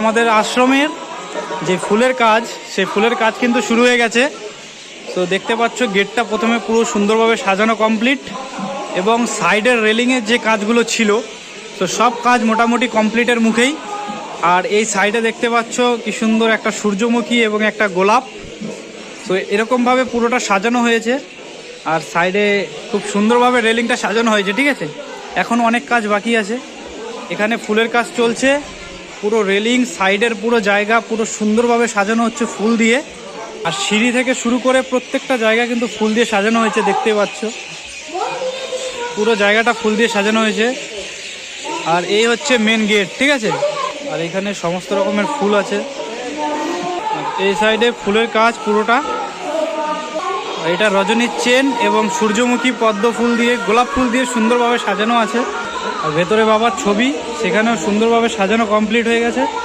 আমাদের আশ্রমের যে ফুলের কাজ, সেই ফুলের কাজ কিন্তু শুরু হয়ে গেছে। তো দেখতে পাচ্ছ, গেটটা প্রথমে পুরো সুন্দরভাবে সাজানো কমপ্লিট এবং সাইডের রেলিংয়ের যে কাজগুলো ছিল, তো সব কাজ মোটামুটি কমপ্লিটের মুখেই। আর এই সাইডে দেখতে পাচ্ছ, কি সুন্দর একটা সূর্যমুখী এবং একটা গোলাপ। তো এরকমভাবে পুরোটা সাজানো হয়েছে। আর সাইডে খুব সুন্দরভাবে রেলিংটা সাজানো হয়েছে, ঠিক আছে? এখন অনেক কাজ বাকি আছে। এখানে ফুলের কাজ চলছে। পুরো রেলিং, সাইডের পুরো জায়গা পুরো সুন্দরভাবে সাজানো হচ্ছে ফুল দিয়ে। আর সিঁড়ি থেকে শুরু করে প্রত্যেকটা জায়গা কিন্তু ফুল দিয়ে সাজানো হয়েছে দেখতে পাচ্ছ। পুরো জায়গাটা ফুল দিয়ে সাজানো হয়েছে। আর এই হচ্ছে মেন গেট ঠিক আছে? আর এখানে সমস্ত রকমের ফুল আছে। এই সাইডে ফুলের কাজ পুরোটা। এটা রজনীর চেন এবং সূর্যমুখী পদ্ম ফুল দিয়ে, গোলাপ ফুল দিয়ে সুন্দরভাবে সাজানো আছে। আর ভেতরে বাবার ছবি সেখানেও সুন্দরভাবে সাজানো কমপ্লিট হয়ে গেছে।